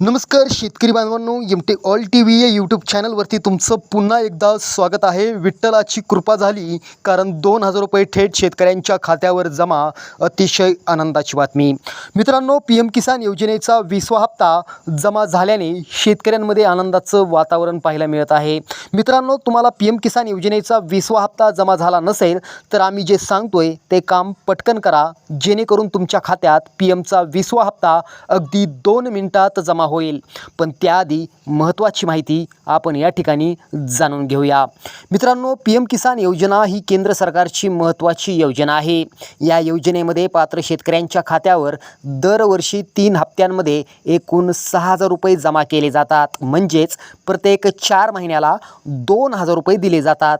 नमस्कार शेतकरी बांधवांनो M T all T V या यूट्यूब चॅनलवरती तुमचं पुन्हा एकदा स्वागत आहे. विठ्ठलाची कृपा झाली कारण दोन हजार रुपये थेट शेतकऱ्यांच्या खात्यावर जमा. अतिशय आनंदाची बातमी. मित्रांनो पी एम किसान योजनेचा विसवा हप्ता जमा झाल्याने शेतकऱ्यांमध्ये आनंदाचं वातावरण पाहायला मिळत आहे. मित्रांनो तुम्हाला पी एम किसान योजनेचा विसवा हप्ता जमा झाला नसेल तर आम्ही जे सांगतोय ते काम पटकन करा. जेणेकरून तुमच्या खात्यात पी एमचा विसवा हप्ता अगदी दोन मिनिटात जमा होईल. पण त्याआधी महत्त्वाची माहिती आपण या ठिकाणी जाणून घेऊया. मित्रांनो पी एम किसान योजना ही केंद्र सरकारची महत्त्वाची योजना आहे. या योजनेमध्ये पात्र शेतकऱ्यांच्या खात्यावर दरवर्षी तीन हप्त्यांमध्ये एकूण सहा हजार रुपये जमा केले जातात. म्हणजेच प्रत्येक चार महिन्याला दोन हजार रुपये दिले जातात.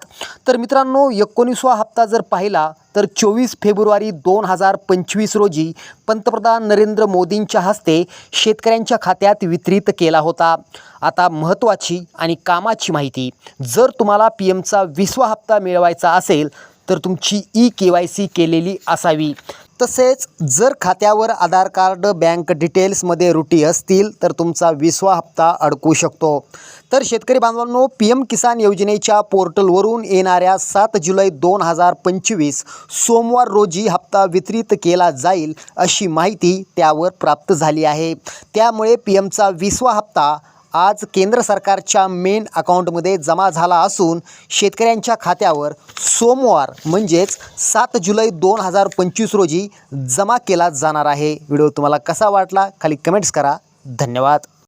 तर मित्रांनो एकोणीसवा हप्ता जर पाहिला तर चोवीस फेब्रुवारी दोन हजार पंचवीस रोजी पंतप्रधान नरेंद्र मोदींच्या हस्ते शेतकऱ्यांच्या खात्यात वितरित केला होता. आता महत्त्वाची आणि कामाची माहिती. जर तुम्हाला पी एमचा विसवा हप्ता मिळवायचा असेल तर तुमची ई के वाय सी केलेली असावी. तसेच जर खात्यावर आधार कार्ड बँक डिटेल्समध्ये रुटी असतील तर तुमचा विसवा हप्ता अडकू शकतो. तर शेतकरी बांधवांनो पी एम किसान योजनेच्या पोर्टलवरून येणाऱ्या सात जुलै दोन हजार पंचवीस सोमवार रोजी हप्ता वितरित केला जाईल अशी माहिती त्यावर प्राप्त झाली आहे. त्यामुळे पी एमचा विसवा हप्ता आज केंद्र सरकारच्या मेन अकाउंटमध्ये जमा झाला असून शेतकऱ्यांच्या खात्यावर सोमवार म्हणजेच सात जुलै दोन हजार पंचवीस रोजी जमा केला जाणार आहे. व्हिडिओ तुम्हाला कसा वाटला? खाली कमेंट्स करा. धन्यवाद.